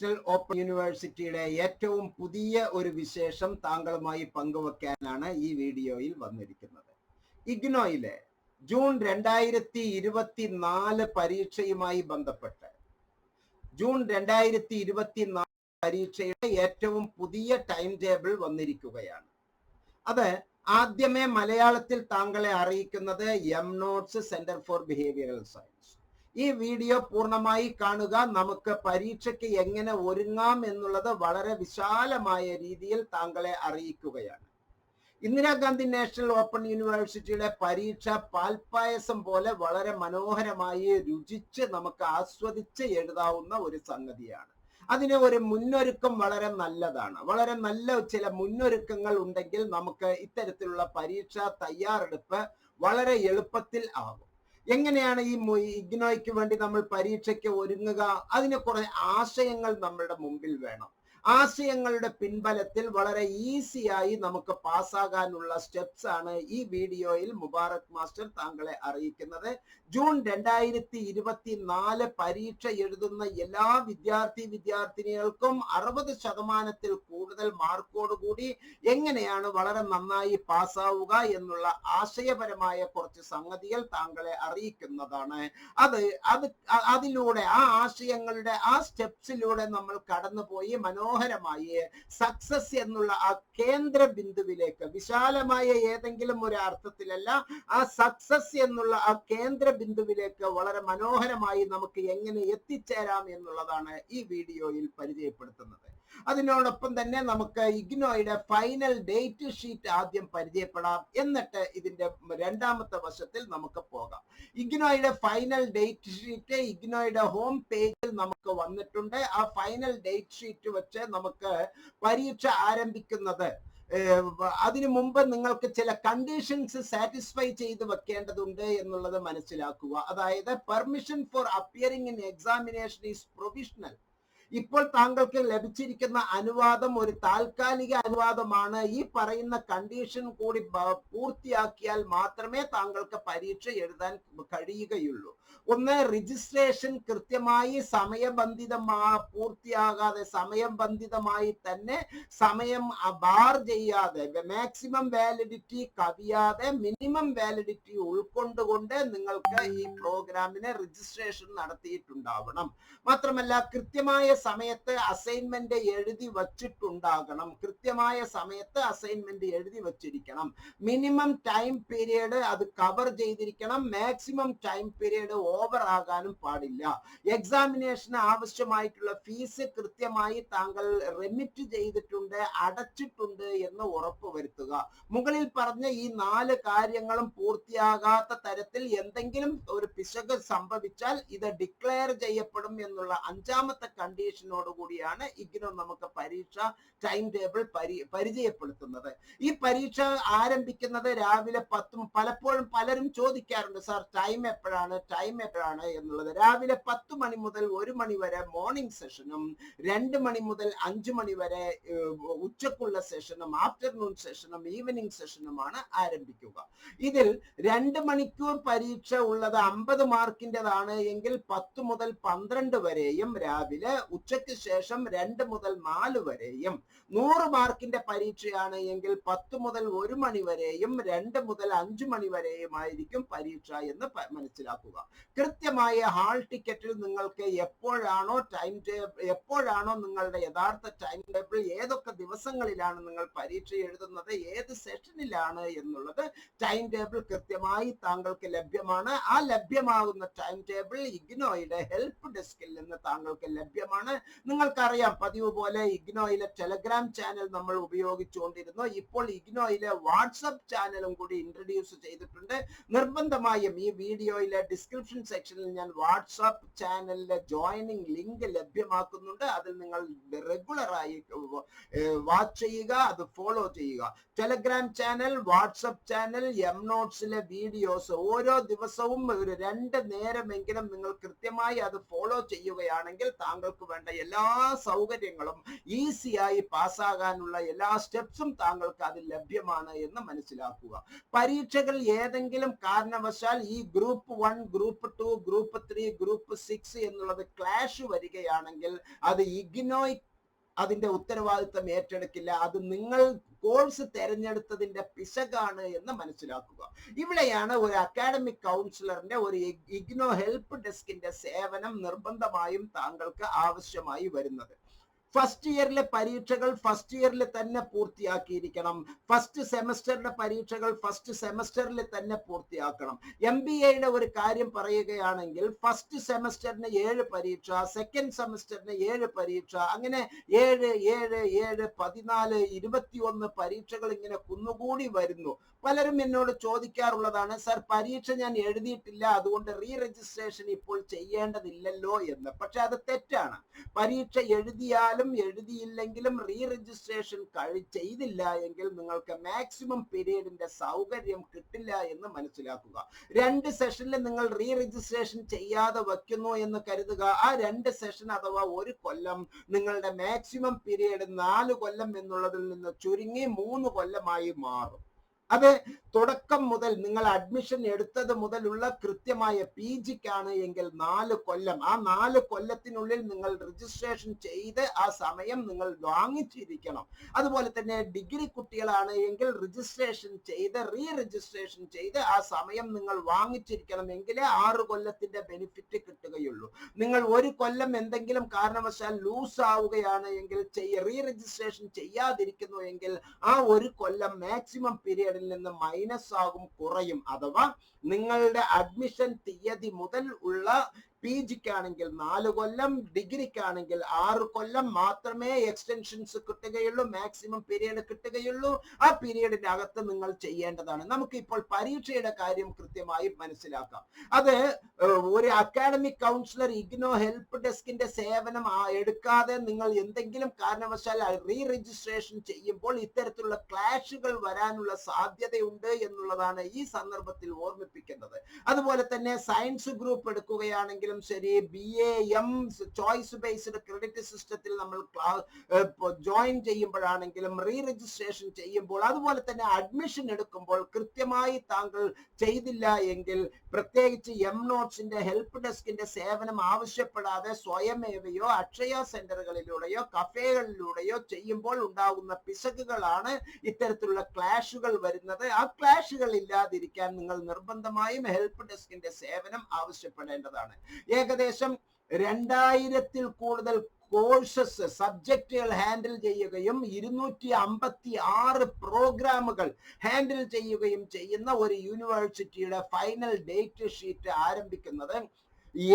National open യൂണിവേഴ്സിറ്റിയുടെ ഏറ്റവും പുതിയ ഒരു വിശേഷം താങ്കളുമായി പങ്കുവെക്കാനാണ് ഈ വീഡിയോയിൽ വന്നിരിക്കുന്നത്. ഇഗ്നോയിലെ ജൂൺ രണ്ടായിരത്തി ഇരുപത്തിനാല് പരീക്ഷയുമായി ബന്ധപ്പെട്ട് ജൂൺ രണ്ടായിരത്തി ഇരുപത്തിനാല് പരീക്ഷയുടെ ഏറ്റവും പുതിയ ടൈം ടേബിൾ വന്നിരിക്കുകയാണ്. അത് ആദ്യമേ മലയാളത്തിൽ താങ്കളെ അറിയിക്കുന്നത് M notes centre for behavioural science ഈ വീഡിയോ പൂർണമായി കാണുക. നമുക്ക് പരീക്ഷയ്ക്ക് എങ്ങനെ ഒരുങ്ങാം എന്നുള്ളത് വളരെ വിശാലമായ രീതിയിൽ താങ്കളെ അറിയിക്കുകയാണ്. ഇന്ദിരാഗാന്ധി നാഷണൽ ഓപ്പൺ യൂണിവേഴ്സിറ്റിയുടെ പരീക്ഷ പാൽപ്പായസം പോലെ വളരെ മനോഹരമായി രുചിച്ച് നമുക്ക് ആസ്വദിച്ച് എഴുതാവുന്ന ഒരു സംഗതിയാണ്. അതിന് ഒരു മുന്നൊരുക്കം വളരെ നല്ലതാണ്. വളരെ നല്ല ചില മുന്നൊരുക്കങ്ങൾ ഉണ്ടെങ്കിൽ നമുക്ക് ഇത്തരത്തിലുള്ള പരീക്ഷ തയ്യാറെടുപ്പ് വളരെ എളുപ്പത്തിൽ ആകും എങ്ങനെയാണ് ഈ ഇഗ്നോയ്ക്ക് വേണ്ടി നമ്മൾ പരീക്ഷയ്ക്ക് ഒരുങ്ങുക? അതിനെ കുറെ ആശയങ്ങൾ നമ്മളുടെ മുമ്പിൽ വേണം. ആശയങ്ങളുടെ പിൻബലത്തിൽ വളരെ ഈസിയായി നമുക്ക് പാസ്സാകാനുള്ള സ്റ്റെപ്സ് ആണ് ഈ വീഡിയോയിൽ മുബാറക് മാസ്റ്റർ താങ്കളെ അറിയിക്കുന്നത്. ജൂൺ രണ്ടായിരത്തി ഇരുപത്തി നാല് പരീക്ഷ എഴുതുന്ന എല്ലാ വിദ്യാർത്ഥി വിദ്യാർത്ഥിനികൾക്കും അറുപത് ശതമാനത്തിൽ കൂടുതൽ മാർക്കോട് കൂടി എങ്ങനെയാണ് വളരെ നന്നായി പാസ്സാവുക എന്നുള്ള ആശയപരമായ കുറച്ച് സംഗതികൾ താങ്കളെ അറിയിക്കുന്നതാണ്. അത് അത് അതിലൂടെ ആ ആശയങ്ങളുടെ ആ സ്റ്റെപ്സിലൂടെ നമ്മൾ കടന്നുപോയി മനോഹരമായി സക്സസ് എന്നുള്ള ആ കേന്ദ്ര ബിന്ദുവിലേക്ക് വിശാലമായ ഏതെങ്കിലും ഒരു അർത്ഥത്തിലല്ല ആ സക്സസ് എന്നുള്ള ആ കേന്ദ്ര ബിന്ദുവിലേക്ക് വളരെ മനോഹരമായി നമുക്ക് എങ്ങനെ എത്തിച്ചേരാം എന്നുള്ളതാണ് ഈ വീഡിയോയിൽ പരിചയപ്പെടുത്തുന്നത്. അതിനോടൊപ്പം തന്നെ നമുക്ക് ഇഗ്നോയുടെ ഫൈനൽ ഡേറ്റ് ഷീറ്റ് ആദ്യം പരിചയപ്പെടാം. എന്നിട്ട് ഇതിന്റെ രണ്ടാമത്തെ വശത്തിൽ നമുക്ക് പോകാം. ഇഗ്നോയുടെ ഫൈനൽ ഡേറ്റ് ഷീറ്റ് ഇഗ്നോയുടെ ഹോം പേജിൽ നമുക്ക് വന്നിട്ടുണ്ട്. ആ ഫൈനൽ ഡേറ്റ് ഷീറ്റ് വെച്ച് നമുക്ക് പരീക്ഷ ആരംഭിക്കുന്നത്. അതിനു മുമ്പ് നിങ്ങൾക്ക് ചില കണ്ടീഷൻസ് സാറ്റിസ്ഫൈ ചെയ്ത് വെക്കേണ്ടതുണ്ട് എന്നുള്ളത് മനസ്സിലാക്കുക. അതായത് permission for appearing in examination is provisional ഇപ്പോൾ താങ്കൾക്ക് ലഭിച്ചിരിക്കുന്ന അനുവാദം ഒരു താൽക്കാലിക അനുവാദമാണ്. ഈ പറയുന്ന കണ്ടീഷൻ കൂടി പൂർത്തിയാക്കിയാൽ മാത്രമേ താങ്കൾക്ക് പരീക്ഷ എഴുതാൻ കഴിയുകയുള്ളൂ. ഒന്ന് രജിസ്ട്രേഷൻ കൃത്യമായി സമയബന്ധിതമാ പൂർത്തിയാകാതെ സമയബന്ധിതമായി തന്നെ സമയം ബാർ ചെയ്യാതെ മാക്സിമം വാലിഡിറ്റി കവിയാതെ മിനിമം വാലിഡിറ്റി ഉൾക്കൊണ്ടുകൊണ്ട് നിങ്ങൾക്ക് ഈ പ്രോഗ്രാമിന് രജിസ്ട്രേഷൻ നടത്തിയിട്ടുണ്ടാവണം. മാത്രമല്ല കൃത്യമായ സമയത്ത് അസൈൻമെന്റ് എഴുതി വച്ചിട്ടുണ്ടാകണം. കൃത്യമായ സമയത്ത് അസൈൻമെന്റ് എഴുതി വച്ചിരിക്കണം. മിനിമം ടൈം പീരീഡ് അത് കവർ ചെയ്തിരിക്കണം. മാക്സിമം ടൈം പീരീഡ് ഓവർ ആകാനും പാടില്ല. എക്സാമിനേഷന് ആവശ്യമായിട്ടുള്ള ഫീസ് കൃത്യമായി താങ്കൾ റെമിറ്റ് ചെയ്തിട്ടുണ്ട് അടച്ചിട്ടുണ്ട് എന്ന് ഉറപ്പുവരുത്തുക മുകളിൽ പറഞ്ഞ ഈ നാല് കാര്യങ്ങളും പൂർത്തിയാകാത്ത തരത്തിൽ എന്തെങ്കിലും ഒരു പിശക് സംഭവിച്ചാൽ ഇത് ഡിക്ലെയർ ചെയ്യപ്പെടും എന്നുള്ള അഞ്ചാമത്തെ കണ്ടീഷനോട് കൂടിയാണ് ഇഗ്നോ നമുക്ക് പരീക്ഷ ടൈം ടേബിൾ പരി പരിചയപ്പെടുത്തുന്നത്. ഈ പരീക്ഷ ആരംഭിക്കുന്നത് രാവിലെ പത്തും പലപ്പോഴും പലരും ചോദിക്കാറുണ്ട് സാർ ടൈം എപ്പോഴാണ്? ടൈം എപ്പോഴാണ്? എന്നുള്ളത്. രാവിലെ പത്ത് മണി മുതൽ ഒരു മണി വരെ മോർണിംഗ് സെഷനും രണ്ട് മണി മുതൽ അഞ്ചു മണി വരെ ഉച്ചക്കുള്ള സെഷനും ആഫ്റ്റർനൂൺ സെഷനും ഈവനിങ് സെഷനുമാണ് ആരംഭിക്കുക. ഇതിൽ രണ്ട് മണിക്കൂർ പരീക്ഷ ഉള്ളത് അമ്പത് മാർക്കിന്റെതാണ് എങ്കിൽ പത്ത് മുതൽ പന്ത്രണ്ട് വരെയും രാവിലെ ഉച്ചയ്ക്ക് ശേഷം രണ്ട് മുതൽ നാല് വരെയും നൂറ് മാർക്കിന്റെ പരീക്ഷയാണ് എങ്കിൽ പത്ത് മുതൽ ഒരു മണി വരെയും രണ്ട് മുതൽ അഞ്ചു മണി വരെയും ആയിരിക്കും പരീക്ഷ എന്ന് മനസ്സിലാക്കുക. കൃത്യമായ ഹാൾ ടിക്കറ്റിൽ നിങ്ങൾക്ക് എപ്പോഴാണോ ടൈം ടേബിൾ എപ്പോഴാണോ നിങ്ങളുടെ യഥാർത്ഥ ടൈം ടേബിൾ ഏതൊക്കെ ദിവസങ്ങളിലാണ് നിങ്ങൾ പരീക്ഷ എഴുതുന്നത് ഏത് സെഷനിലാണ് എന്നുള്ളത് ടൈം ടേബിൾ കൃത്യമായി താങ്കൾക്ക് ലഭ്യമാണ്. ആ ലഭ്യമാകുന്ന ടൈം ടേബിൾ ഇഗ്നോയുടെ ഹെൽപ്പ് ഡെസ്കിൽ നിന്ന് താങ്കൾക്ക് ലഭ്യമാണ്. നിങ്ങൾക്കറിയാം. പതിവ് പോലെ ഇഗ്നോയിലെ ടെലഗ്രാം ചാനൽ നമ്മൾ ഉപയോഗിച്ചുകൊണ്ടിരുന്നു. ഇപ്പോൾ ഇഗ്നോയിലെ വാട്സപ്പ് ചാനലും കൂടി ഇൻട്രൊഡ്യൂസ് ചെയ്തിട്ടുണ്ട്. നിർബന്ധമായും ഈ വീഡിയോയിലെ ഡിസ്ക്രിപ്ഷൻ സെക്ഷനിൽ ഞാൻ വാട്സപ്പ് ചാനലിലെ ജോയിനിങ് ലിങ്ക് ലഭ്യമാക്കുന്നുണ്ട്. അതിൽ നിങ്ങൾ റെഗുലറായി വാച്ച് ചെയ്യുക അത് ഫോളോ ചെയ്യുക. Telegram channel WhatsApp channel M നോട്ട്സിലെ videos ഓരോ ദിവസവും ഒരു രണ്ട് നേരമെങ്കിലും നിങ്ങൾ കൃത്യമായി അത് ഫോളോ ചെയ്യുകയാണെങ്കിൽ താങ്കൾക്ക് വേണ്ട എല്ലാ സൗകര്യങ്ങളും ഈസിയായി പാസ്സാകാനുള്ള എല്ലാ സ്റ്റെപ്സും താങ്കൾക്ക് അത് ലഭ്യമാണ് എന്ന് മനസ്സിലാക്കുക. പരീക്ഷകൾ ഏതെങ്കിലും കാരണവശാൽ ഈ group one group two group three group six എന്നുള്ളത് ക്ലാഷ് വരികയാണെങ്കിൽ അത് ഇഗ്നോയ് അതിന്റെ ഉത്തരവാദിത്തം ഏറ്റെടുക്കില്ല. അത് നിങ്ങൾ കോഴ്സ് തെരഞ്ഞെടുത്തതിന്റെ പിശകാണ് എന്ന് മനസ്സിലാക്കുക. ഇവിടെയാണ് ഒരു അക്കാഡമിക് കൗൺസിലറിന്റെ ഒരു ഇഗ്നോ ഹെൽപ്പ് ഡെസ്കിന്റെ സേവനം നിർബന്ധമായും താങ്കൾക്ക് ആവശ്യമായി വരുന്നത്. ഫസ്റ്റ് ഇയറിലെ പരീക്ഷകൾ ഫസ്റ്റ് ഇയറിൽ തന്നെ പൂർത്തിയാക്കിയിരിക്കണം. ഫസ്റ്റ് സെമസ്റ്ററിലെ പരീക്ഷകൾ ഫസ്റ്റ് സെമസ്റ്ററിൽ തന്നെ പൂർത്തിയാക്കണം. എം ബി എയുടെ ഒരു കാര്യം പറയുകയാണെങ്കിൽ ഫസ്റ്റ് സെമസ്റ്ററിന് ഏഴ് പരീക്ഷ സെക്കൻഡ് സെമസ്റ്ററിന് ഏഴ് പരീക്ഷ അങ്ങനെ ഏഴ് ഏഴ് ഏഴ് പതിനാല് ഇരുപത്തിയൊന്ന് പരീക്ഷകൾ ഇങ്ങനെ കുന്നുകൂടി വരുന്നു. പലരും എന്നോട് ചോദിക്കാറുള്ളതാണ് സർ പരീക്ഷ ഞാൻ എഴുതിയിട്ടില്ല അതുകൊണ്ട് റീ രജിസ്ട്രേഷൻ ഇപ്പോൾ ചെയ്യേണ്ടതില്ലല്ലോ എന്ന്. പക്ഷെ അത് തെറ്റാണ്. പരീക്ഷ എഴുതിയാലും എഴുതിയില്ലെങ്കിലും റീ രജിസ്ട്രേഷൻ കഴി ചെയ്തില്ല എങ്കിൽ നിങ്ങൾക്ക് മാക്സിമം പീരീഡിന്റെ സൗകര്യം കിട്ടില്ല എന്ന് മനസ്സിലാക്കുക. രണ്ട് സെഷനിൽ നിങ്ങൾ റീ രജിസ്ട്രേഷൻ ചെയ്യാതെ വയ്ക്കുന്നു എന്ന് കരുതുക. ആ രണ്ട് സെഷൻ അഥവാ ഒരു കൊല്ലം നിങ്ങളുടെ മാക്സിമം പീരീഡ് നാല് കൊല്ലം എന്നുള്ളതിൽ നിന്ന് ചുരുങ്ങി മൂന്ന് കൊല്ലമായി മാറും. അത് തുടക്കം മുതൽ നിങ്ങൾ അഡ്മിഷൻ എടുത്തത് മുതലുള്ള കൃത്യമായ പി ജിക്കാണ് എങ്കിൽ നാല് കൊല്ലം. ആ നാല് കൊല്ലത്തിനുള്ളിൽ നിങ്ങൾ രജിസ്ട്രേഷൻ ചെയ്ത് ആ സമയം നിങ്ങൾ വാങ്ങിച്ചിരിക്കണം. അതുപോലെ തന്നെ ഡിഗ്രി കുട്ടികളാണ് എങ്കിൽ രജിസ്ട്രേഷൻ ചെയ്ത് റീ രജിസ്ട്രേഷൻ ചെയ്ത് ആ സമയം നിങ്ങൾ വാങ്ങിച്ചിരിക്കണം എങ്കിലേ ആറ് കൊല്ലത്തിന്റെ ബെനിഫിറ്റ് കിട്ടുകയുള്ളൂ. നിങ്ങൾ ഒരു കൊല്ലം എന്തെങ്കിലും കാരണവശാൽ ലൂസ് ആവുകയാണ് എങ്കിൽ റീ രജിസ്ട്രേഷൻ ചെയ്യാതിരിക്കുന്നു എങ്കിൽ ആ ഒരു കൊല്ലം മാക്സിമം പീരിയഡിൽ നിന്ന് മൈനസ് ആകും കുറയും. അഥവാ നിങ്ങളുടെ അഡ്മിഷൻ തീയതി മുതൽ ഉള്ള പി ജിക്കാണെങ്കിൽ നാല് കൊല്ലം ഡിഗ്രിക്കാണെങ്കിൽ ആറ് കൊല്ലം മാത്രമേ എക്സ്റ്റൻഷൻസ് കിട്ടുകയുള്ളൂ മാക്സിമം പീരീഡ് കിട്ടുകയുള്ളൂ. ആ പീരീഡിന്റെ അകത്ത് നിങ്ങൾ ചെയ്യേണ്ടതാണ്. നമുക്ക് ഇപ്പോൾ പരീക്ഷയുടെ കാര്യം കൃത്യമായി മനസ്സിലാക്കാം. അത് ഒരു അക്കാഡമിക് കൗൺസിലർ ഇഗ്നോ ഹെൽപ്പ് ഡെസ്കിന്റെ സേവനം എടുക്കാതെ നിങ്ങൾ എന്തെങ്കിലും കാരണവശാൽ റീ രജിസ്ട്രേഷൻ ചെയ്യുമ്പോൾ ഇത്തരത്തിലുള്ള ക്ലാഷുകൾ വരാനുള്ള സാധ്യതയുണ്ട് എന്നുള്ളതാണ് ഈ സന്ദർഭത്തിൽ ഓർമ്മിപ്പിക്കുന്നത് അതുപോലെ തന്നെ സയൻസ് ഗ്രൂപ്പ് എടുക്കുകയാണെങ്കിൽ ആണെങ്കിലും ശരി B A M choice based credit സിസ്റ്റത്തിൽ നമ്മൾ ജോയിൻ ചെയ്യുമ്പോഴാണെങ്കിലും റീ രജിസ്ട്രേഷൻ ചെയ്യുമ്പോൾ അതുപോലെ തന്നെ അഡ്മിഷൻ എടുക്കുമ്പോൾ കൃത്യമായി താങ്കൾ ചെയ്തില്ല എങ്കിൽ പ്രത്യേകിച്ച് എം നോട്ട്സിന്റെ ഹെൽപ്പ് ഡെസ്കിന്റെ സേവനം ആവശ്യപ്പെടാതെ സ്വയമേവയോ അക്ഷയ സെന്ററുകളിലൂടെയോ കഫേകളിലൂടെയോ ചെയ്യുമ്പോൾ ഉണ്ടാകുന്ന പിശകുകളാണ് ഇത്തരത്തിലുള്ള ക്ലാഷുകൾ വരുന്നത്. ആ ക്ലാഷുകൾ ഇല്ലാതിരിക്കാൻ നിങ്ങൾ നിർബന്ധമായും ഹെൽപ്പ് ഡെസ്കിന്റെ സേവനം ആവശ്യപ്പെടേണ്ടതാണ്. ഏകദേശം രണ്ടായിരത്തിൽ കൂടുതൽ കോഴ്സസ് സബ്ജക്റ്റുകൾ ഹാൻഡിൽ ചെയ്യുകയും ഇരുന്നൂറ്റി അമ്പത്തി ആറ് പ്രോഗ്രാമുകൾ ഹാൻഡിൽ ചെയ്യുകയും ചെയ്യുന്ന ഒരു യൂണിവേഴ്സിറ്റിയുടെ ഫൈനൽ ഡേറ്റ് ഷീറ്റ് ആരംഭിക്കുന്നത്.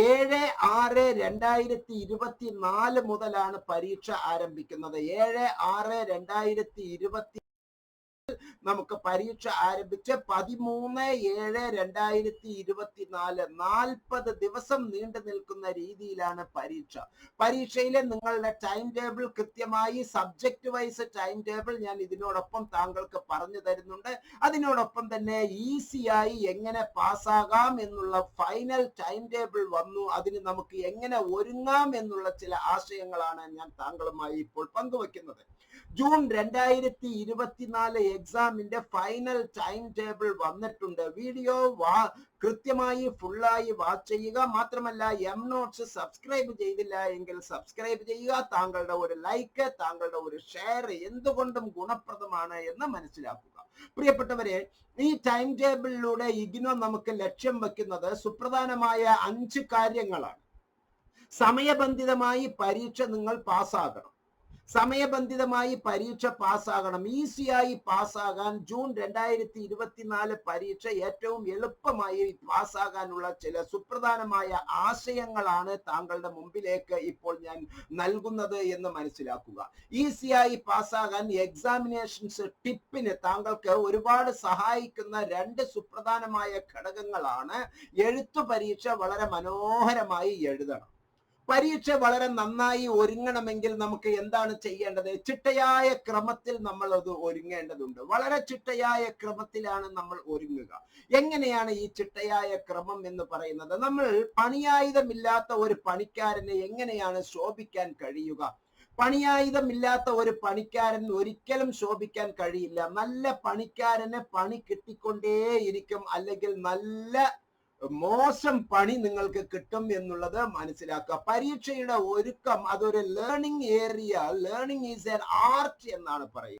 ഏഴ് ആറ് രണ്ടായിരത്തി ഇരുപത്തി നാല് മുതലാണ് പരീക്ഷ ആരംഭിക്കുന്നത്. ഏഴ് ആറ് രണ്ടായിരത്തി ഇരുപത്തി നമുക്ക് പരീക്ഷ ആരംഭിച്ച് പതിമൂന്ന് ഏഴ് രണ്ടായിരത്തി ഇരുപത്തിനാല് നാൽപ്പത് ദിവസം നീണ്ടു നിൽക്കുന്ന രീതിയിലാണ് പരീക്ഷ. പരീക്ഷയിലെ നിങ്ങളുടെ ടൈം ടേബിൾ കൃത്യമായി സബ്ജക്ട് വൈസ് ടൈം ടേബിൾ ഞാൻ ഇതിനോടൊപ്പം താങ്കൾക്ക് പറഞ്ഞു തരുന്നുണ്ട്. അതിനോടൊപ്പം തന്നെ ഈസിയായി എങ്ങനെ പാസ്സാകാം എന്നുള്ള ഫൈനൽ ടൈം ടേബിൾ വന്നു. അതിന് നമുക്ക് എങ്ങനെ ഒരുങ്ങാം എന്നുള്ള ചില ആശയങ്ങളാണ് ഞാൻ താങ്കളുമായി ഇപ്പോൾ പങ്കുവെക്കുന്നത്. ജൂൺ രണ്ടായിരത്തി ഇരുപത്തിനാല് എക്സാമിന്റെ ഫൈനൽ ടൈം ടേബിൾ വന്നിട്ടുണ്ട്. വീഡിയോ വാ കൃത്യമായി ഫുള്ളായി വാച്ച് ചെയ്യുക. മാത്രമല്ല എം നോട്ട്സ് സബ്സ്ക്രൈബ് ചെയ്തില്ല എങ്കിൽ സബ്സ്ക്രൈബ് ചെയ്യുക. താങ്കളുടെ ഒരു ലൈക്ക് താങ്കളുടെ ഒരു ഷെയർ എന്തുകൊണ്ടും ഗുണപ്രദമാണ് എന്ന് മനസ്സിലാക്കുക. പ്രിയപ്പെട്ടവരെ ഈ ടൈം ടേബിളിലൂടെ ഇഗ്നോ നമുക്ക് ലക്ഷ്യം വെക്കുന്നത് സുപ്രധാനമായ അഞ്ച് കാര്യങ്ങളാണ്. സമയബന്ധിതമായി പരീക്ഷ നിങ്ങൾ പാസ്സാകണം. സമയബന്ധിതമായി പരീക്ഷ പാസ്സാകണം. ഈസിയായി പാസ്സാകാൻ ജൂൺ രണ്ടായിരത്തി ഇരുപത്തിനാല് പരീക്ഷ ഏറ്റവും എളുപ്പമായി പാസ്സാകാനുള്ള ചില സുപ്രധാനമായ ആശയങ്ങളാണ് താങ്കളുടെ മുമ്പിലേക്ക് ഇപ്പോൾ ഞാൻ നൽകുന്നത് എന്ന് മനസ്സിലാക്കുക. ഈസിയായി പാസ്സാകാൻ എക്സാമിനേഷൻസ് ടിപ്പിന് താങ്കൾക്ക് ഒരുപാട് സഹായിക്കുന്ന രണ്ട് സുപ്രധാനമായ ഘടകങ്ങളാണ്. എഴുത്തു പരീക്ഷ വളരെ മനോഹരമായി എഴുതണം. പരീക്ഷ വളരെ നന്നായി ഒരുങ്ങണമെങ്കിൽ നമുക്ക് എന്താണ് ചെയ്യേണ്ടത്? ചിട്ടയായ ക്രമത്തിൽ നമ്മൾ അത് ഒരുങ്ങേണ്ടതുണ്ട്. വളരെ ചിട്ടയായ ക്രമത്തിലാണ് നമ്മൾ ഒരുങ്ങുക. എങ്ങനെയാണ് ഈ ചിട്ടയായ ക്രമം എന്ന് പറയുന്നത്? നമ്മൾ പണിയായുധമില്ലാത്ത ഒരു പണിക്കാരനെ എങ്ങനെയാണ് ശോഭിക്കാൻ കഴിയുക? പണിയായുധമില്ലാത്ത ഒരു പണിക്കാരൻ ഒരിക്കലും ശോഭിക്കാൻ കഴിയില്ല. നല്ല പണിക്കാരനെ പണി കിട്ടിക്കൊണ്ടേയിരിക്കും. അല്ലെങ്കിൽ നല്ല മോശം പണി നിങ്ങൾക്ക് കിട്ടും എന്നുള്ളത് മനസ്സിലാക്കുക. പരീക്ഷയുടെ ഒരുക്കം അതൊരു learning area learning is an art എന്നാണ് പറയുന്നത്.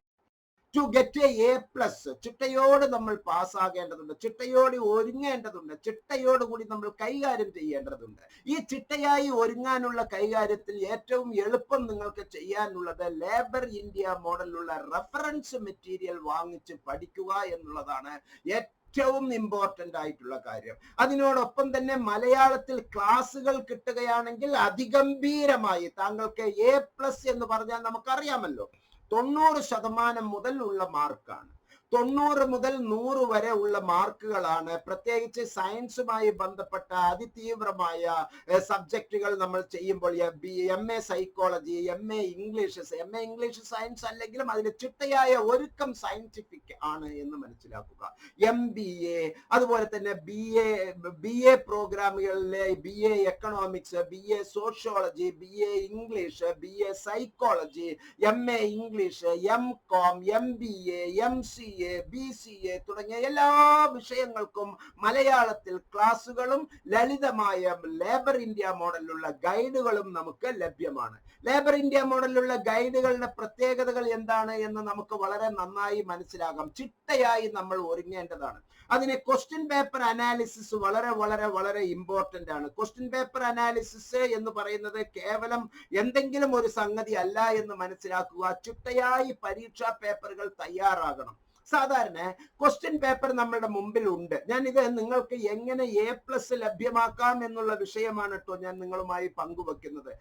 ടു ഗെറ്റ് എ പ്ലസ് ചിട്ടയോട് നമ്മൾ പാസ്സാകേണ്ടതുണ്ട് ചിട്ടയോട് ഒരുങ്ങേണ്ടതുണ്ട്. ചിട്ടയോട് കൂടി നമ്മൾ കൈകാര്യം ചെയ്യേണ്ടതുണ്ട്. ഈ ചിട്ടയായി ഒരുങ്ങാനുള്ള കൈകാര്യത്തിൽ ഏറ്റവും എളുപ്പം നിങ്ങൾക്ക് ചെയ്യാനുള്ളത് ലേബർ ഇന്ത്യ മോഡലുള്ള റെഫറൻസ് മെറ്റീരിയൽ വാങ്ങിച്ച് പഠിക്കുക എന്നുള്ളതാണ്. ഏറ്റവും ഇമ്പോർട്ടന്റ് ആയിട്ടുള്ള കാര്യം. അതിനോടൊപ്പം തന്നെ മലയാളത്തിൽ ക്ലാസ്സുകൾ കിട്ടുകയാണെങ്കിൽ അതിഗംഭീരമായി താങ്കൾക്ക് എ പ്ലസ് എന്ന് പറഞ്ഞാൽ നമുക്കറിയാമല്ലോ. തൊണ്ണൂറ് ശതമാനം മുതൽ ഉള്ള മാർക്കാണ് തൊണ്ണൂറ് മുതൽ നൂറ് വരെ ഉള്ള മാർക്കുകളാണ്. പ്രത്യേകിച്ച് സയൻസുമായി ബന്ധപ്പെട്ട അതിതീവ്രമായ സബ്ജക്റ്റുകൾ നമ്മൾ ചെയ്യുമ്പോൾ M A psychology M A English M A English science അല്ലെങ്കിലും അതിന് ചിട്ടയായ ഒരുക്കം സയന്റിഫിക് ആണ് എന്ന് മനസ്സിലാക്കുക. എം ബി എ അതുപോലെ തന്നെ B A B A പ്രോഗ്രാമുകളിലെ B A economics B A sociology B A English B A psychology M A English M com M B A M C A B C A തുടങ്ങിയ എല്ലാ വിഷയങ്ങൾക്കും മലയാളത്തിൽ ക്ലാസ്സുകളും ലളിതമായ labour India മോഡലിലുള്ള ഗൈഡുകളും നമുക്ക് ലഭ്യമാണ്. Labour India മോഡലിലുള്ള ഗൈഡുകളുടെ പ്രത്യേകതകൾ എന്താണ് എന്ന് നമുക്ക് വളരെ നന്നായി മനസ്സിലാകാം. ചിട്ടയായി നമ്മൾ ഒരുങ്ങേണ്ടതാണ്. അതിന് ക്വസ്റ്റ്യൻ പേപ്പർ അനാലിസിസ് വളരെ വളരെ വളരെ ഇമ്പോർട്ടന്റ് ആണ്. ക്വസ്റ്റ്യൻ പേപ്പർ അനാലിസിസ് എന്ന് പറയുന്നത് കേവലം എന്തെങ്കിലും ഒരു സംഗതി അല്ല എന്ന് മനസ്സിലാക്കുക. ചിട്ടയായി പരീക്ഷാ പേപ്പറുകൾ തയ്യാറാകണം. സാധാരണ ക്വസ്റ്റ്യൻ പേപ്പർ നമ്മളുടെ മുമ്പിൽ ഉണ്ട് ഞാൻ ഇത് നിങ്ങൾക്ക് എങ്ങനെ എ പ്ലസ് ലഭ്യമാക്കാം എന്നുള്ള വിഷയമാണ് കേട്ടോ ഞാൻ നിങ്ങളുമായി പങ്കുവെക്കുന്നത്.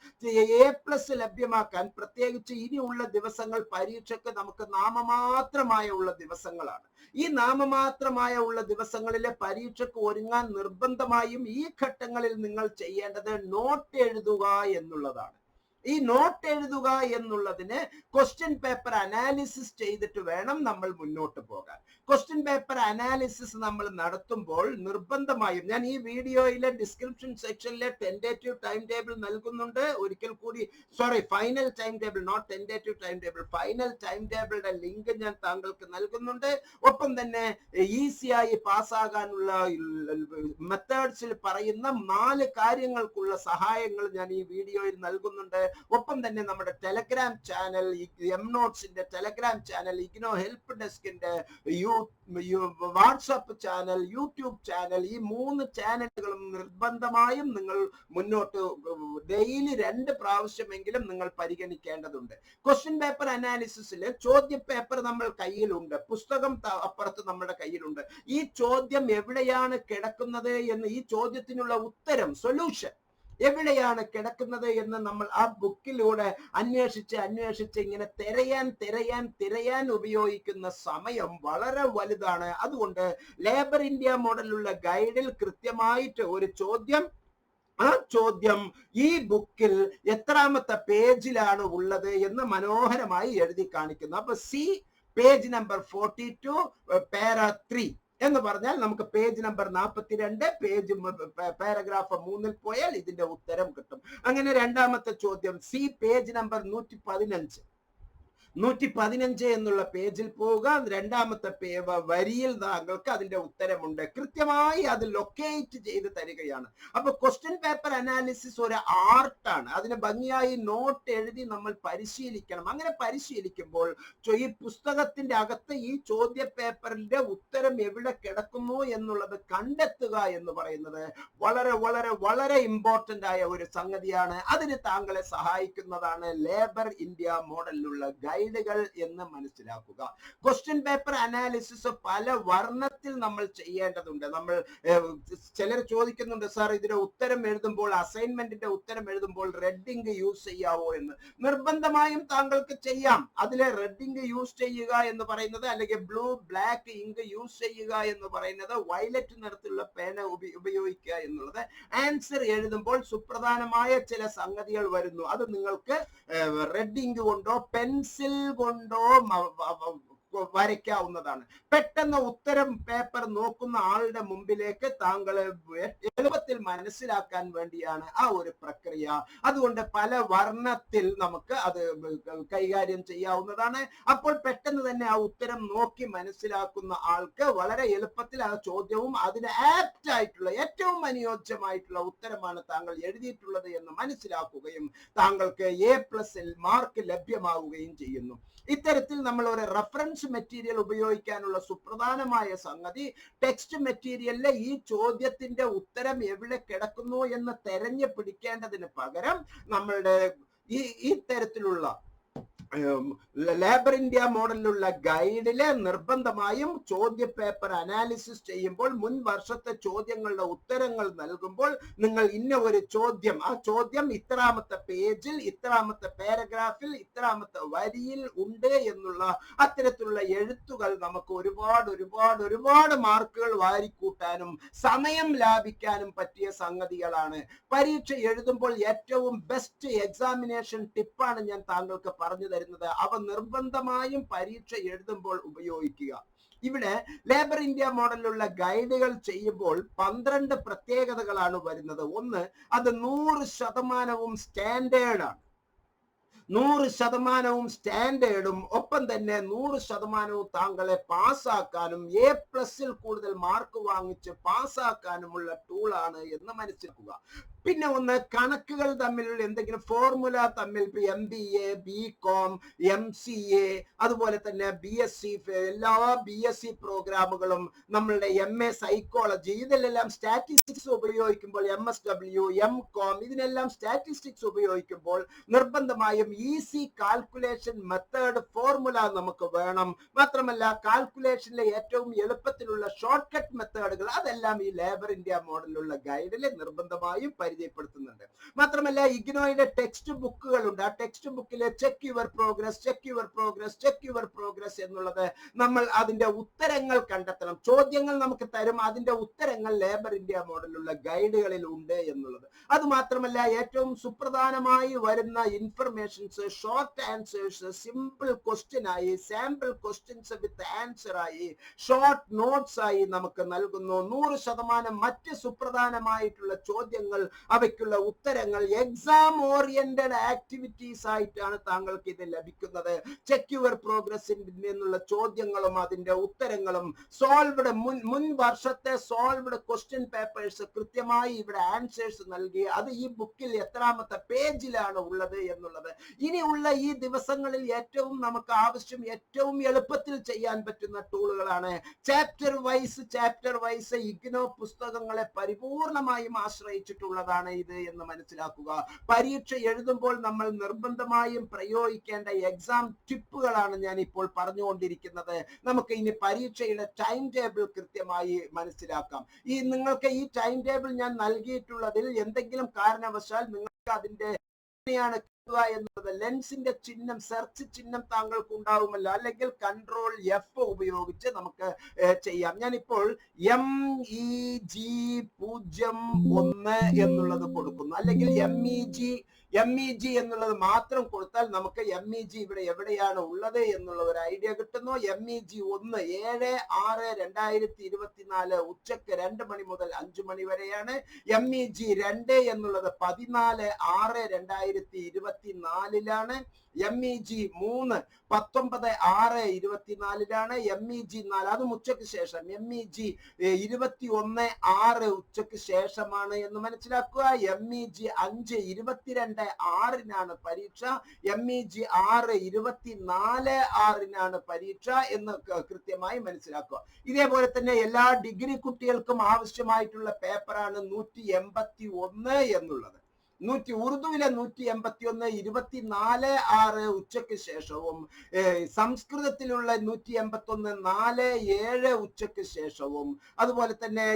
എ പ്ലസ് ലഭ്യമാക്കാൻ പ്രത്യേകിച്ച് ഇനിയുള്ള ദിവസങ്ങൾ പരീക്ഷയ്ക്ക് നമുക്ക് നാമമാത്രമായ ഉള്ള ദിവസങ്ങളാണ്. ഈ നാമമാത്രമായ ഉള്ള ദിവസങ്ങളിലെ പരീക്ഷയ്ക്ക് ഒരുങ്ങാൻ നിർബന്ധമായും ഈ ഘട്ടങ്ങളിൽ നിങ്ങൾ ചെയ്യേണ്ടത് നോട്ട് എഴുതുക എന്നുള്ളതാണ്. ഈ നോട്ട് എഴുതുക എന്നുള്ളതിന് ക്വസ്റ്റ്യൻ പേപ്പർ അനാലിസിസ് ചെയ്തിട്ട് വേണം നമ്മൾ മുന്നോട്ട് പോകാൻ. ക്വസ്റ്റ്യൻ പേപ്പർ അനാലിസിസ് നമ്മൾ നടത്തുമ്പോൾ നിർബന്ധമായും ഞാൻ ഈ വീഡിയോയിലെ ഡിസ്ക്രിപ്ഷൻ സെക്ഷനിലെ ടെൻഡേറ്റീവ് ടൈം ടേബിൾ നൽകുന്നുണ്ട്. ഒരിക്കൽ കൂടി sorry final time table not tentative time table final time ടേബിളുടെ link ഞാൻ താങ്കൾക്ക് നൽകുന്നുണ്ട്. ഒപ്പം തന്നെ ഈസിയായി പാസ്സാകാനുള്ള മെത്തേഡ്സിൽ പറയുന്ന നാല് കാര്യങ്ങൾക്കുള്ള സഹായങ്ങൾ ഞാൻ ഈ വീഡിയോയിൽ നൽകുന്നുണ്ട്. ഒപ്പം തന്നെ നമ്മുടെ ടെലഗ്രാം ചാനൽ എം നോട്ട്സിന്റെ ടെലഗ്രാം ചാനൽ ഇഗ്നോ ഹെൽപ്പ് ഡെസ്കിന്റെ യൂ വാട്സപ്പ് ചാനൽ യൂട്യൂബ് ചാനൽ ഈ മൂന്ന് ചാനലുകളും നിർബന്ധമായും നിങ്ങൾ മുന്നോട്ട് ഡെയിലി രണ്ട് പ്രാവശ്യമെങ്കിലും നിങ്ങൾ പരിഗണിക്കേണ്ടതുണ്ട്. ക്വസ്റ്റ്യൻ പേപ്പർ അനാലിസിസിൽ ചോദ്യ പേപ്പർ നമ്മൾ കയ്യിലുണ്ട്. പുസ്തകം അപ്പുറത്ത് നമ്മുടെ കയ്യിലുണ്ട്. ഈ ചോദ്യം എവിടെയാണ് കിടക്കുന്നത് എന്ന് ഈ ചോദ്യത്തിനുള്ള ഉത്തരം സൊല്യൂഷൻ എവിടെയാണ് കിടക്കുന്നത് എന്ന് നമ്മൾ ആ ബുക്കിലൂടെ അന്വേഷിച്ച് അന്വേഷിച്ച് ഇങ്ങനെ തിരയാൻ തിരയാൻ തിരയാൻ ഉപയോഗിക്കുന്ന സമയം വളരെ വലുതാണ്. അതുകൊണ്ട് ലേബർ ഇന്ത്യ മോഡലുള്ള ഗൈഡിൽ കൃത്യമായിട്ട് ഒരു ചോദ്യം ആ ചോദ്യം ഈ ബുക്കിൽ എത്രാമത്തെ പേജിലാണ് ഉള്ളത് എന്ന് മനോഹരമായി എഴുതി കാണിക്കുന്നു. അപ്പൊ C page number forty two para three എന്ന് പറഞ്ഞാൽ നമുക്ക് പേജ് നമ്പർ നാൽപ്പത്തിരണ്ട് പേജ് പാരഗ്രാഫ് മൂന്നിൽ പോയാൽ ഇതിന്റെ ഉത്തരം കിട്ടും. അങ്ങനെ രണ്ടാമത്തെ ചോദ്യം സി പേജ് നമ്പർ നൂറ്റി പതിനഞ്ച് നൂറ്റി പതിനഞ്ച് എന്നുള്ള പേജിൽ പോവുക. രണ്ടാമത്തെ വരിയിൽ താങ്കൾക്ക് അതിന്റെ ഉത്തരമുണ്ട്. കൃത്യമായി അത് ലൊക്കേറ്റ് ചെയ്ത് തരികയാണ്. അപ്പൊ ക്വസ്റ്റ്യൻ പേപ്പർ അനാലിസിസ് ഒരു ആർട്ടാണ് അതിന് ഭംഗിയായി നോട്ട് എഴുതി നമ്മൾ പരിശീലിക്കണം. അങ്ങനെ പരിശീലിക്കുമ്പോൾ ഈ പുസ്തകത്തിന്റെ അകത്ത് ഈ ചോദ്യ പേപ്പറിന്റെ ഉത്തരം എവിടെ കിടക്കുന്നു എന്നുള്ളത് കണ്ടെത്തുക എന്ന് പറയുന്നത് വളരെ വളരെ വളരെ ഇമ്പോർട്ടന്റ് ആയ ഒരു സംഗതിയാണ്. അതിന് താങ്കളെ സഹായിക്കുന്നതാണ് ലേബർ ഇന്ത്യ മോഡലിലുള്ള ഗൈഡ് ഗൈഡുകൾ എന്ന് മനസ്സിലാക്കുക. ക്വസ്റ്റ്യൻ പേപ്പർ അനാലിസിസ് പല വർണത്തിൽ നമ്മൾ ചെയ്യേണ്ടതുണ്ട്. നമ്മൾ ചിലർ ചോദിക്കുന്നുണ്ട് സാർ ഇതിന്റെ ഉത്തരം എഴുതുമ്പോൾ അസൈൻമെന്റിന്റെ ഉത്തരം എഴുതുമ്പോൾ റെഡിങ് യൂസ് ചെയ്യാവോ എന്ന്? നിർബന്ധമായും താങ്കൾക്ക് ചെയ്യാം. അതിലെ റെഡിങ് യൂസ് ചെയ്യുക എന്ന് പറയുന്നത് അല്ലെങ്കിൽ ബ്ലൂ ബ്ലാക്ക് ഇങ്ക് യൂസ് ചെയ്യുക എന്ന് പറയുന്നത് വയലറ്റ് നിറത്തിലുള്ള പേന ഉപയോഗിക്കുക എന്നുള്ളത്. ആൻസർ എഴുതുമ്പോൾ സുപ്രധാനമായ ചില സംഗതികൾ വരുന്നു. അത് നിങ്ങൾക്ക് റെഡിങ് കൊണ്ടോ പെൻസിൽ കൊണ്ടോ മ- വ- വ- വരയ്ക്കാവുന്നതാണ്. പെട്ടെന്ന് ഉത്തരം പേപ്പർ നോക്കുന്ന ആളുടെ മുമ്പിലേക്ക് താങ്കൾ എളുപ്പത്തിൽ മനസ്സിലാക്കാൻ വേണ്ടിയാണ് ആ ഒരു പ്രക്രിയ. അതുകൊണ്ട് പല വർണത്തിൽ നമുക്ക് അത് കൈകാര്യം ചെയ്യാവുന്നതാണ്. അപ്പോൾ പെട്ടെന്ന് തന്നെ ആ ഉത്തരം നോക്കി മനസ്സിലാക്കുന്ന ആൾക്ക് വളരെ എളുപ്പത്തിൽ ആ ചോദ്യവും അതിന് ആപ്റ്റ് ആയിട്ടുള്ള ഏറ്റവും അനുയോജ്യമായിട്ടുള്ള ഉത്തരമാണ് താങ്കൾ എഴുതിയിട്ടുള്ളത് എന്ന് മനസ്സിലാക്കുകയും താങ്കൾക്ക് എ പ്ലസ് മാർക്ക് ലഭ്യമാവുകയും ചെയ്യുന്നു. ഇത്തരത്തിൽ നമ്മൾ ഒരു റെഫറൻസ് മെറ്റീരിയൽ ഉപയോഗിക്കാനുള്ള സുപ്രധാനമായ സംഗതി ടെക്സ്റ്റ് മെറ്റീരിയലിലെ ഈ ചോദ്യത്തിന്റെ ഉത്തരം എവിടെ കിടക്കുന്നു എന്ന് തെരഞ്ഞു പിടിക്കേണ്ടതിന് പകരം നമ്മളുടെ ഈ ഈ തരത്തിലുള്ള ലേബർ ഇന്ത്യ മോഡലിലുള്ള ഗൈഡിൽ നിർബന്ധമായും ചോദ്യ പേപ്പർ അനാലിസിസ് ചെയ്യുമ്പോൾ മുൻ വർഷത്തെ ചോദ്യങ്ങളുടെ ഉത്തരങ്ങൾ നൽകുമ്പോൾ നിങ്ങൾ ഇന്ന ഒരു ചോദ്യം ആ ചോദ്യം ഇത്രാമത്തെ പേജിൽ ഇത്രാമത്തെ പാരഗ്രാഫിൽ ഇത്രാമത്തെ വരിയിൽ ഉണ്ട് എന്നുള്ള അത്തരത്തിലുള്ള എഴുത്തുകൾ നമുക്ക് ഒരുപാട് ഒരുപാട് ഒരുപാട് മാർക്കുകൾ വാരിക്കൂട്ടാനും സമയം ലാഭിക്കാനും പറ്റിയ സംഗതികളാണ്. പരീക്ഷ എഴുതുമ്പോൾ ഏറ്റവും ബെസ്റ്റ് എക്സാമിനേഷൻ ടിപ്പാണ് ഞാൻ താങ്കൾക്ക് പറഞ്ഞു തരുന്നത്. അവ നിർബന്ധമായും പരീക്ഷ എഴുതുമ്പോൾ ഉപയോഗിക്കുക. ഇവിടെ ലേബർ ഇന്ത്യ മോഡലിലുള്ള ഗൈഡുകൾ ചെയ്യുമ്പോൾ പന്ത്രണ്ട് പ്രത്യേകതകളാണ് വരുന്നത്. ഒന്ന് അത് നൂറ് ശതമാനവും സ്റ്റാൻഡേർഡാണ് നൂറ് ശതമാനവും സ്റ്റാൻഡേർഡും ഒപ്പം തന്നെ നൂറ് ശതമാനവും താങ്കളെ പാസ്സാക്കാനും എ പ്ലസിൽ കൂടുതൽ മാർക്ക് വാങ്ങിച്ച് പാസ്സാക്കാനുമുള്ള ടൂളാണ് എന്ന് മനസ്സിലാക്കുക. പിന്നെ ഒന്ന് കണക്കുകൾ തമ്മിലുള്ള എന്തെങ്കിലും ഫോർമുല തമ്മിൽ M B A B com M C A അതുപോലെ തന്നെ ബി എസ് സി എല്ലാ ബി എസ് സി പ്രോഗ്രാമുകളും നമ്മളുടെ എം എ സൈക്കോളജി ഇതിലെല്ലാം സ്റ്റാറ്റിസ്റ്റിക്സ് ഉപയോഗിക്കുമ്പോൾ M S W M com ഇതിനെല്ലാം സ്റ്റാറ്റിസ്റ്റിക്സ് ഉപയോഗിക്കുമ്പോൾ നിർബന്ധമായും ഈസി കാൽക്കുലേഷൻ മെത്തേഡ് ഫോർമുല നമുക്ക് വേണം. മാത്രമല്ല കാൽക്കുലേഷനിലെ ഏറ്റവും എളുപ്പത്തിലുള്ള ഷോർട്ട് കട്ട് മെത്തേഡുകൾ അതെല്ലാം ഈ ലേബർ ഇന്ത്യ മോഡലിലുള്ള ഗൈഡിൽ നിർബന്ധമായും പരിചയപ്പെടുത്തുന്നുണ്ട്. മാത്രമല്ല ഇഗ്നോയുടെ ടെക്സ്റ്റ് ബുക്കുകൾ ഉണ്ട് ആ ടെക്സ്റ്റ് ബുക്കിലെ check your progress check your progress check your progress എന്നുള്ളത് നമ്മൾ അതിന്റെ ഉത്തരങ്ങൾ കണ്ടെത്തണം. ചോദ്യങ്ങൾ നമുക്ക് തരും. അതിന്റെ ഉത്തരങ്ങൾ ലേബർ ഇന്ത്യ മോഡലുള്ള ഗൈഡുകളിൽ ഉണ്ട് എന്നുള്ളത്. അത് മാത്രമല്ല ഏറ്റവും സുപ്രധാനമായി വരുന്ന informations short answers simple question ആയി സാമ്പിൾ ക്വസ്റ്റ്യൻസ് വിത്ത് ആൻസർ ആയി ഷോർട്ട് നോട്ട്സ് ആയി നമുക്ക് നൽകുന്നു. നൂറ് ശതമാനം മറ്റ് സുപ്രധാനമായിട്ടുള്ള ചോദ്യങ്ങൾ അവയ്ക്കുള്ള ഉത്തരങ്ങൾ എക്സാം ഓറിയന്റഡ് ആക്ടിവിറ്റീസ് ആയിട്ടാണ് താങ്കൾക്ക് ഇത് ലഭിക്കുന്നത്. ചെക്ക് യുവർ പ്രോഗ്രസിൽ നിന്നുള്ള ചോദ്യങ്ങളും അതിന്റെ ഉത്തരങ്ങളും സോൾവ്ഡ് മുൻ മുൻ വർഷത്തെ സോൾവ്ഡ് ക്വസ്റ്റ്യൻ പേപ്പേഴ്സ് കൃത്യമായി ഇവിടെ ആൻസേഴ്സ് നൽകി. അത് ഈ ബുക്കിൽ എത്രാമത്തെ പേജിലാണ് ഉള്ളത് എന്നുള്ളത്. ഇനിയുള്ള ഈ ദിവസങ്ങളിൽ ഏറ്റവും നമുക്ക് ആവശ്യം ഏറ്റവും എളുപ്പത്തിൽ ചെയ്യാൻ പറ്റുന്ന ടൂളുകളാണ് chapter wise chapter wise IGNOU പുസ്തകങ്ങളെ പരിപൂർണമായും ആശ്രയിച്ചിട്ടുള്ളതാണ് ഇത് എന്ന് മനസ്സിലാക്കുക. പരീക്ഷ എഴുതുമ്പോൾ നമ്മൾ നിർബന്ധമായും പ്രയോഗിക്കേണ്ട എക്സാം ടിപ്പുകളാണ് ഞാൻ ഇപ്പോൾ പറഞ്ഞുകൊണ്ടിരിക്കുന്നത്. നമുക്ക് ഇനി പരീക്ഷയുടെ ടൈം ടേബിൾ കൃത്യമായി മനസ്സിലാക്കാം. ഈ നിങ്ങൾക്ക് ഈ ടൈം ടേബിൾ ഞാൻ നൽകിയിട്ടുള്ളതിൽ എന്തെങ്കിലും കാരണവശാൽ നിങ്ങൾക്ക് അതിന്റെ എങ്ങനെയാണ് എന്നുള്ളത് ലെൻസിന്റെ ചിഹ്നം സെർച്ച് ചിഹ്നം താങ്കൾക്ക് ഉണ്ടാവുമല്ലോ. അല്ലെങ്കിൽ കൺട്രോൾ എഫ് ഉപയോഗിച്ച് നമുക്ക് ചെയ്യാം. ഞാനിപ്പോൾ എം ഇ ജി പൂജ്യം ഒന്ന് എന്നുള്ളത് കൊടുക്കുന്നു. അല്ലെങ്കിൽ M E G M E G എന്നുള്ളത് മാത്രം കൊടുത്താൽ നമുക്ക് എം ഇ ജി ഇവിടെ എവിടെയാണ് ഉള്ളത് എന്നുള്ള ഒരു ഐഡിയ കിട്ടുന്നു. എം ഇ ജി ഒന്ന് ഏഴ് ആറ് രണ്ടായിരത്തി ഇരുപത്തിനാല് ഉച്ചയ്ക്ക് രണ്ട് മണി മുതൽ അഞ്ചു മണി വരെയാണ്. എം ഇ ജി രണ്ട് എന്നുള്ളത് പതിനാല് ആറ് രണ്ടായിരത്തി ഇരുപത്തിനാലിലാണ്. എം ഇ ജി മൂന്ന് പത്തൊമ്പത് ആറ് ഇരുപത്തിനാലിലാണ് എം ഇ ജി നാല്. അതും ഉച്ചയ്ക്ക് ശേഷം. എം ഇ ജി ഇരുപത്തി ഒന്ന് ആറ് ഉച്ചയ്ക്ക് ശേഷമാണ് എന്ന് മനസ്സിലാക്കുക. എം ഇ ജി അഞ്ച് ഇരുപത്തിരണ്ട് ആറിനാണ് പരീക്ഷ. എം ഇ ജി ആറ് ഇരുപത്തിനാല് ആറിനാണ് പരീക്ഷ എന്ന് കൃത്യമായി മനസ്സിലാക്കുക. ഇതേപോലെ തന്നെ എല്ലാ ഡിഗ്രി കുട്ടികൾക്കും ആവശ്യമായിട്ടുള്ള പേപ്പറാണ് നൂറ്റി എൺപത്തി ഒന്ന് എന്നുള്ളത്. നൂറ്റി ഉറുദുവിലെ നൂറ്റി എൺപത്തി ഒന്ന് ഇരുപത്തിനാല് ആറ് ഉച്ചയ്ക്ക് ശേഷവും സംസ്കൃതത്തിലുള്ള നൂറ്റി എൺപത്തി ഒന്ന് നാല് ഏഴ് ഉച്ചയ്ക്ക് ശേഷവും അതുപോലെ തന്നെ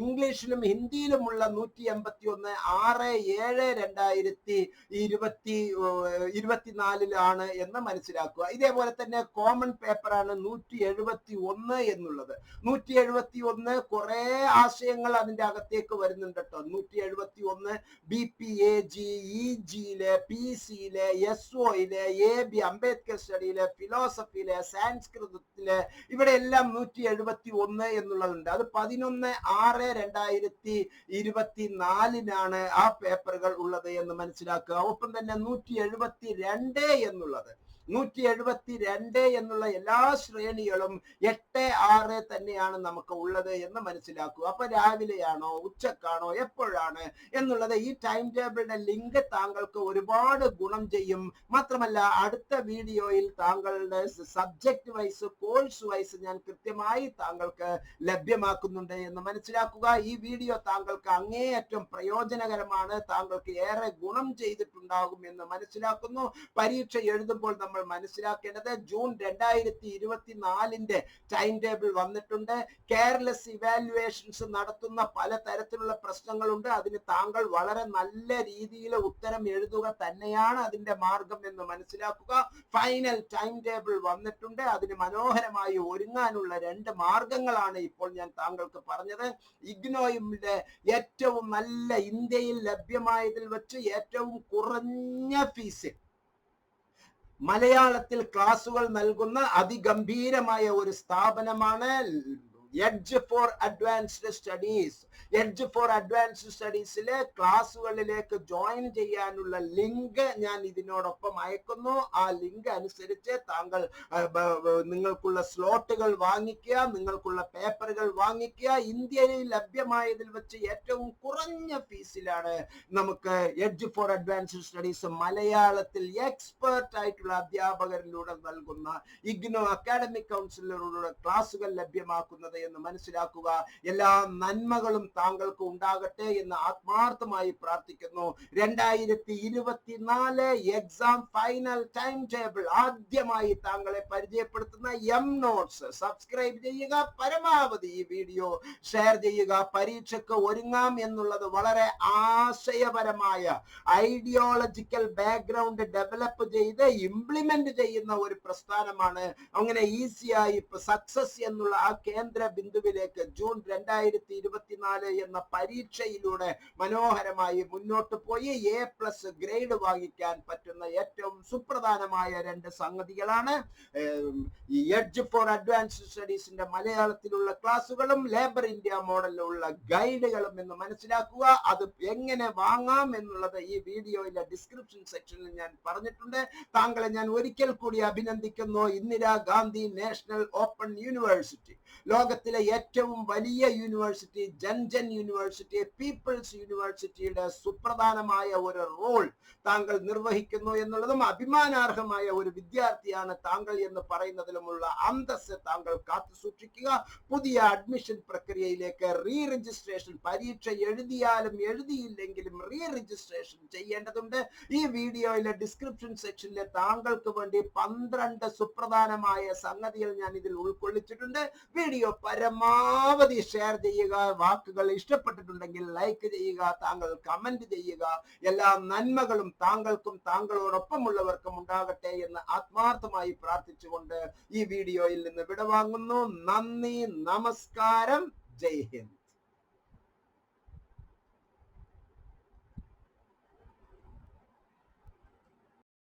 ഇംഗ്ലീഷിലും ഹിന്ദിയിലുമുള്ള നൂറ്റി എൺപത്തി ഒന്ന് ആറ് ഏഴ് രണ്ടായിരത്തി ഇരുപത്തി ഇരുപത്തിനാലിലാണ് എന്ന് മനസ്സിലാക്കുക. ഇതേപോലെ തന്നെ കോമൺ പേപ്പറാണ് നൂറ്റി എഴുപത്തി ഒന്ന് എന്നുള്ളത്. നൂറ്റി എഴുപത്തി ഒന്ന് കുറെ ആശയങ്ങൾ അതിന്റെ അകത്തേക്ക് വരുന്നുണ്ട് കേട്ടോ. നൂറ്റി എഴുപത്തി ഒന്ന് B P A G E ജിയിലെ P സിയിലെ എസ് ഒയിലെ എ ബി അംബേദ്കർ സ്റ്റഡിയിലെ ഫിലോസഫിയിലെ സാൻസ്കൃതത്തിലെ ഇവിടെ എല്ലാം നൂറ്റി എഴുപത്തി ഒന്ന് എന്നുള്ളതുണ്ട്. അത് പതിനൊന്ന് ആറ് രണ്ടായിരത്തി ഇരുപത്തി നാലിനാണ് ആ പേപ്പറുകൾ ഉള്ളത് എന്ന് മനസ്സിലാക്കുക. ഒപ്പം തന്നെ നൂറ്റി എഴുപത്തി രണ്ട് എന്നുള്ളത്. നൂറ്റി എഴുപത്തി രണ്ട് എന്നുള്ള എല്ലാ ശ്രേണികളും എട്ട് ആറ് തന്നെയാണ് നമുക്ക് ഉള്ളത് എന്ന് മനസ്സിലാക്കുക. അപ്പൊ രാവിലെയാണോ ഉച്ചക്കാണോ എപ്പോഴാണ് എന്നുള്ളത് ഈ ടൈം ടേബിളിന്റെ ലിങ്ക് താങ്കൾക്ക് ഒരുപാട് ഗുണം ചെയ്യും. മാത്രമല്ല അടുത്ത വീഡിയോയിൽ താങ്കളുടെ സബ്ജക്ട് വൈസ് കോഴ്സ് വൈസ് ഞാൻ കൃത്യമായി താങ്കൾക്ക് ലഭ്യമാക്കുന്നുണ്ട് എന്ന് മനസ്സിലാക്കുക. ഈ വീഡിയോ താങ്കൾക്ക് അങ്ങേയറ്റം പ്രയോജനകരമാണ്. താങ്കൾക്ക് ഏറെ ഗുണം ചെയ്തിട്ടുണ്ടാകും എന്ന് മനസ്സിലാക്കുന്നു. പരീക്ഷ എഴുതുമ്പോൾ നമ്മൾ മനസ്സിലാക്കേണ്ടത് ജൂൺ രണ്ടായിരത്തി ഇരുപത്തി നാലിന്റെ ടൈം ടേബിൾ വന്നിട്ടുണ്ട്. കെയർലെസ് ഇവാലുവേഷൻസ് നടത്തുന്ന പല തരത്തിലുള്ള പ്രശ്നങ്ങളുണ്ട്. അതിന് താങ്കൾ വളരെ നല്ല രീതിയിൽ ഉത്തരം എഴുതുക തന്നെയാണ് അതിന്റെ മാർഗം എന്ന് മനസ്സിലാക്കുക. ഫൈനൽ ടൈം ടേബിൾ വന്നിട്ടുണ്ട്. അതിന് മനോഹരമായി ഒരുങ്ങാനുള്ള രണ്ട് മാർഗങ്ങളാണ് ഇപ്പോൾ ഞാൻ താങ്കൾക്ക് പറഞ്ഞത്. ഇഗ്നോയിലെ ഏറ്റവും നല്ല ഇന്ത്യയിൽ ലഭ്യമായതിൽ വെച്ച് ഏറ്റവും കുറഞ്ഞ ഫീസ് മലയാളത്തിൽ ക്ലാസുകൾ നൽകുന്ന അതിഗംഭീരമായ ഒരു സ്ഥാപനമാണ് Edge for advanced studies Edge for advanced സ്റ്റഡീസിലെ ക്ലാസ്സുകളിലേക്ക് ജോയിൻ ചെയ്യാനുള്ള ലിങ്ക് ഞാൻ ഇതിനോടൊപ്പം അയക്കുന്നു. ആ ലിങ്ക് അനുസരിച്ച് താങ്കൾ നിങ്ങൾക്കുള്ള സ്ലോട്ടുകൾ വാങ്ങിക്കുക നിങ്ങൾക്കുള്ള പേപ്പറുകൾ വാങ്ങിക്കുക. ഇന്ത്യയിൽ ലഭ്യമായതിൽ വെച്ച് ഏറ്റവും കുറഞ്ഞ ഫീസിലാണ് നമുക്ക് എഡ്ജ് ഫോർ അഡ്വാൻസ്ഡ് സ്റ്റഡീസ് മലയാളത്തിൽ എക്സ്പേർട്ട് ആയിട്ടുള്ള അധ്യാപകരിലൂടെ നൽകുന്ന ഇഗ്നോ അക്കാഡമിക് കൗൺസിലറുകളുടെ ക്ലാസ്സുകൾ ലഭ്യമാക്കുന്നത് എന്ന് മനസ്സിലാക്കുക. എല്ലാ നന്മകളും താങ്കൾക്ക് ഉണ്ടാകട്ടെ എന്ന് ആത്മാർത്ഥമായി പ്രാർത്ഥിക്കുന്നു. രണ്ടായിരത്തി ഇരുപത്തിനാല് എക്സാം ഫൈനൽ ടൈം ടേബിൾ ആദ്യമായി താങ്കളെ പരിചയപ്പെടുത്തുന്ന എം നോട്ട്സ് സബ്സ്ക്രൈബ് ചെയ്യുക. പരമാവധി ഈ വീഡിയോ ഷെയർ ചെയ്യുക. പരീക്ഷയ്ക്ക് ഒരുങ്ങാം എന്നുള്ളത് വളരെ ആശയപരമായ ഐഡിയോളജിക്കൽ ബാക്ക്ഗ്രൗണ്ട് ഡെവലപ്പ് ചെയ്ത് ഇംപ്ലിമെന്റ് ചെയ്യുന്ന ഒരു പ്രസ്ഥാനമാണ്. അങ്ങനെ ഈസിയായി സക്സസ് എന്നുള്ള ആ കേന്ദ്ര ബിന്ദുവിലേക്ക് ജൂൺ രണ്ടായിരത്തി ഇരുപത്തിനാല് എന്ന പരീക്ഷയിലൂടെ മനോഹരമായി മുന്നോട്ട് പോയി. എ പ്ലസ് ഗ്രേഡ് വാങ്ങിക്കാൻ പറ്റുന്ന ഏറ്റവും സുപ്രധാനമായ രണ്ട് സംഗതികളാണ്. എഡ്ജ് ഫോർ അഡ്വാൻസ്ഡ് സ്റ്റഡീസിന്റെ മലയാളത്തിലുള്ള ക്ലാസ്സുകളും ലേബർ ഇന്ത്യ മോഡലിലുള്ള ഗൈഡുകളും എന്ന് മനസ്സിലാക്കുക. അത് എങ്ങനെ വാങ്ങാം എന്നുള്ളത് ഈ വീഡിയോയിലെ ഡിസ്ക്രിപ്ഷൻ സെക്ഷനിൽ ഞാൻ പറഞ്ഞിട്ടുണ്ട്. താങ്കളെ ഞാൻ ഒരിക്കൽ കൂടി അഭിനന്ദിക്കുന്നു. Indira Gandhi national open university. ലോകത്തിലെ ഏറ്റവും വലിയ യൂണിവേഴ്സിറ്റി ജൻജൻ യൂണിവേഴ്സിറ്റി പീപ്പിൾസ് യൂണിവേഴ്സിറ്റിയുടെ സുപ്രധാനമായ ഒരു റോൾ താങ്കൾ നിർവഹിക്കുന്നു എന്നുള്ളതും അഭിമാനാർഹമായ ഒരു വിദ്യാർത്ഥിയാണ് താങ്കൾ എന്ന് പറയുന്നതിലുമുള്ള അന്തസ് താങ്കൾ കാത്തു സൂക്ഷിക്കുക. പുതിയ അഡ്മിഷൻ പ്രക്രിയയിലേക്ക് റീ രജിസ്ട്രേഷൻ പരീക്ഷ എഴുതിയാലും എഴുതിയില്ലെങ്കിലും റീ രജിസ്ട്രേഷൻ ചെയ്യേണ്ടതുണ്ട്. ഈ വീഡിയോയിലെ ഡിസ്ക്രിപ്ഷൻ സെക്ഷനിലെ താങ്കൾക്ക് വേണ്ടി പന്ത്രണ്ട് സുപ്രധാനമായ സംഗതികൾ ഞാൻ ഇതിൽ ഉൾക്കൊള്ളിച്ചിട്ടുണ്ട്. വീഡിയോ പരമാവധി ഷെയർ ചെയ്യുക വാക്കുകൾ ഇഷ്ടപ്പെട്ടിട്ടുണ്ടെങ്കിൽ ലൈക്ക് ചെയ്യുക താങ്കൾ കമന്റ് ചെയ്യുക. എല്ലാ നന്മകളും താങ്കൾക്കും താങ്കളോടൊപ്പമുള്ളവർക്കും ഉണ്ടാകട്ടെ എന്ന് ആത്മാർത്ഥമായി പ്രാർത്ഥിച്ചുകൊണ്ട് ഈ വീഡിയോയിൽ നിന്ന് വിടവാങ്ങുന്നു. നന്ദി നമസ്കാരം. ജയ് ഹിന്ദ്.